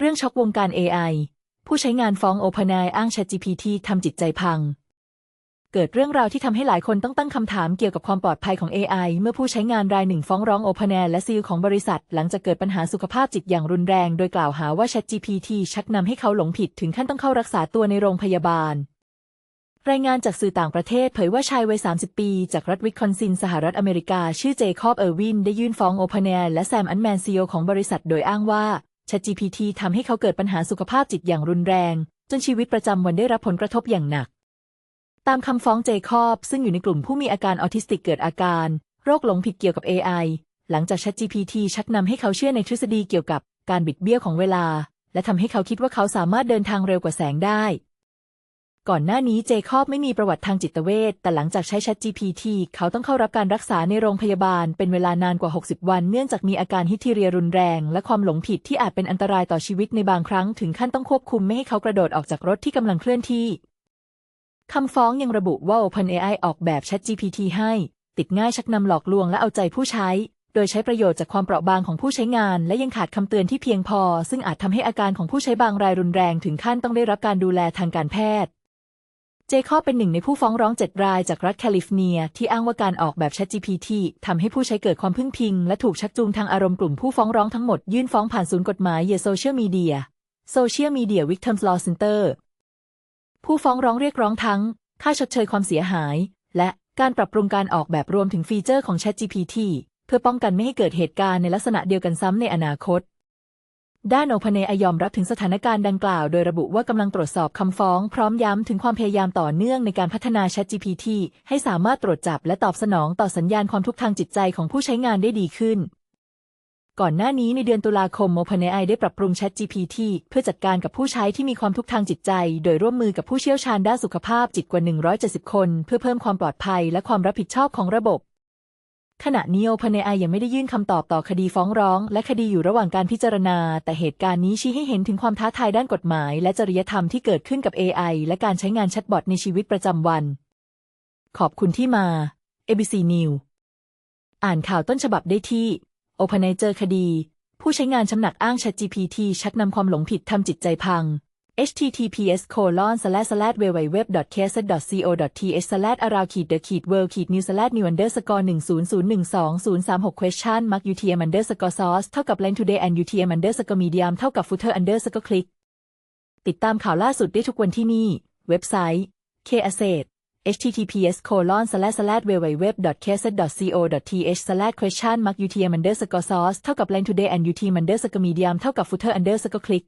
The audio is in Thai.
เรื่องช็อกวงการ AI ผู้ใช้งานฟ้อง OpenAI อ้าง ChatGPT ทำจิตใจพัง เกิดเรื่องราวที่ทำให้หลายคนต้องตั้งคำถามเกี่ยวกับความปลอดภัยของ AI เมื่อผู้ใช้งานรายหนึ่งฟ้องร้อง OpenAI และซีลของบริษัท หลังจากเกิดปัญหาสุขภาพจิตอย่างรุนแรง โดยกล่าวหาว่า ChatGPT ชักนำให้เขาหลงผิดถึงขั้นต้องเข้ารักษาตัวในโรงพยาบาลรายงานจากสื่อต่างประเทศเผยว่าชายวัย 30 ปี จากรัฐวิคอนซิน สหรัฐอเมริกา ชื่อเจคอบ เออร์วิน ได้ยื่นฟ้อง OpenAI และแซม อันแมนซีโอของบริษัทโดยอ้างว่า ChatGPT ทำให้เขาเกิดปัญหาสุขภาพจิตอย่างรุนแรง จนชีวิตประจำวันได้รับผลกระทบอย่างหนัก ตามคำฟ้องเจคอบ ซึ่งอยู่ในกลุ่มผู้มีอาการออทิสติกเกิดอาการ โรคหลงผิดเกี่ยวกับ AI หลังจาก ChatGPT ชักนำให้เขาเชื่อในทฤษฎีเกี่ยวกับการบิดเบี้ยวของเวลา และทำให้เขาคิดว่าเขาสามารถเดินทางเร็วกว่าแสงได้ ก่อนหน้านี้เจคอบไม่มีประวัติทางจิตเวชแต่หลังจากใช้ ChatGPT เขาต้องเข้ารับการรักษาในโรงพยาบาลเป็นเวลานานกว่า 60 วัน เนื่องจากมีอาการฮิสทีเรียรุนแรง และความหลงผิดที่อาจเป็นอันตรายต่อชีวิตในบางครั้ง ถึงขั้นต้องควบคุมไม่ให้เขากระโดดออกจากรถที่กำลังเคลื่อนที่คำฟ้องยังระบุว่า OpenAI ออกแบบ ChatGPT ให้ ติดง่ายชักนำหลอกลวงและเอาใจผู้ใช้ โดยใช้ประโยชน์จากความเปราะบางของผู้ใช้งาน และยังขาดคำเตือนที่เพียงพอ ซึ่งอาจทำให้อาการของผู้ใช้บางรายรุนแรง ถึงขั้นต้องได้รับการดูแลทางการแพทย์ เจคอบเป็นหนึ่งในผู้ฟ้องร้องเจ็ดรายจากรัฐแคลิฟอร์เนีย ที่อ้างว่าการออกแบบ ChatGPT ทำให้ผู้ใช้เกิดความพึ่งพิง และถูกชักจูงทางอารมณ์กลุ่มผู้ฟ้องร้องทั้งหมดยื่นฟ้องผ่านศูนย์กฎหมายเยโซเชียลมีเดีย Social Media Victims Law Center ผู้ฟ้องร้องเรียกร้องทั้ง ค่าชดเชยความเสียหาย และการปรับปรุงการออกแบบรวมถึงฟีเจอร์ของ ChatGPT เพื่อป้องกันไม่ให้เกิดเหตุการณ์ในลักษณะเดียวกันซ้ำในอนาคต ด้าน OpenAI ยอมรับถึงสถานการณ์ดังกล่าว โดยระบุว่ากำลังตรวจสอบคำฟ้อง พร้อมย้ำถึงความพยายามต่อเนื่องในการพัฒนา ChatGPT ให้สามารถตรวจจับและตอบสนองต่อสัญญาณความทุกข์ทางจิตใจของผู้ใช้งานได้ดีขึ้น ก่อนหน้านี้ในเดือนตุลาคม OpenAI ได้ปรับปรุง ChatGPT เพื่อจัดการกับผู้ใช้ที่มีความทุกข์ทางจิตใจ โดยร่วมมือกับผู้เชี่ยวชาญด้านสุขภาพจิตกว่า 170 คน เพื่อเพิ่มความปลอดภัยและความรับผิดชอบของระบบ ขณะนี้ OpenAI ยังไม่ได้ยื่นคำตอบต่อคดีฟ้องร้อง และคดีอยู่ระหว่างการพิจารณา แต่เหตุการณ์นี้ชี้ให้เห็นถึงความท้าทายด้านกฎหมาย และจริยธรรมที่เกิดขึ้นกับ AI และการใช้งานแชทบอทในชีวิตประจำวัน ขอบคุณที่มา ABC News อ่านข่าวต้นฉบับได้ที่ OpenAI เจอคดี ผู้ใช้งานชำหนักอ้าง ChatGPT ชักนำความหลงผิดทำจิตใจพัง https colon slash slash www.kz.co.th slash around the ขีด world ขีด new slash new underscore หนึ่งศูนย์ศูนย์หนึ่งสองศูนย์สามหก question mark utm underscore source เท่ากับ len today and utm underscore medium เท่ากับ footer underscore click ติดตามข่าวล่าสุดได้ทุกวันที่นี่ เว็บไซต์ k asset https colon slash slash www.kz.co.th slash question mark utm underscore source เท่ากับ len today and utm underscore medium เท่ากับ footer underscore click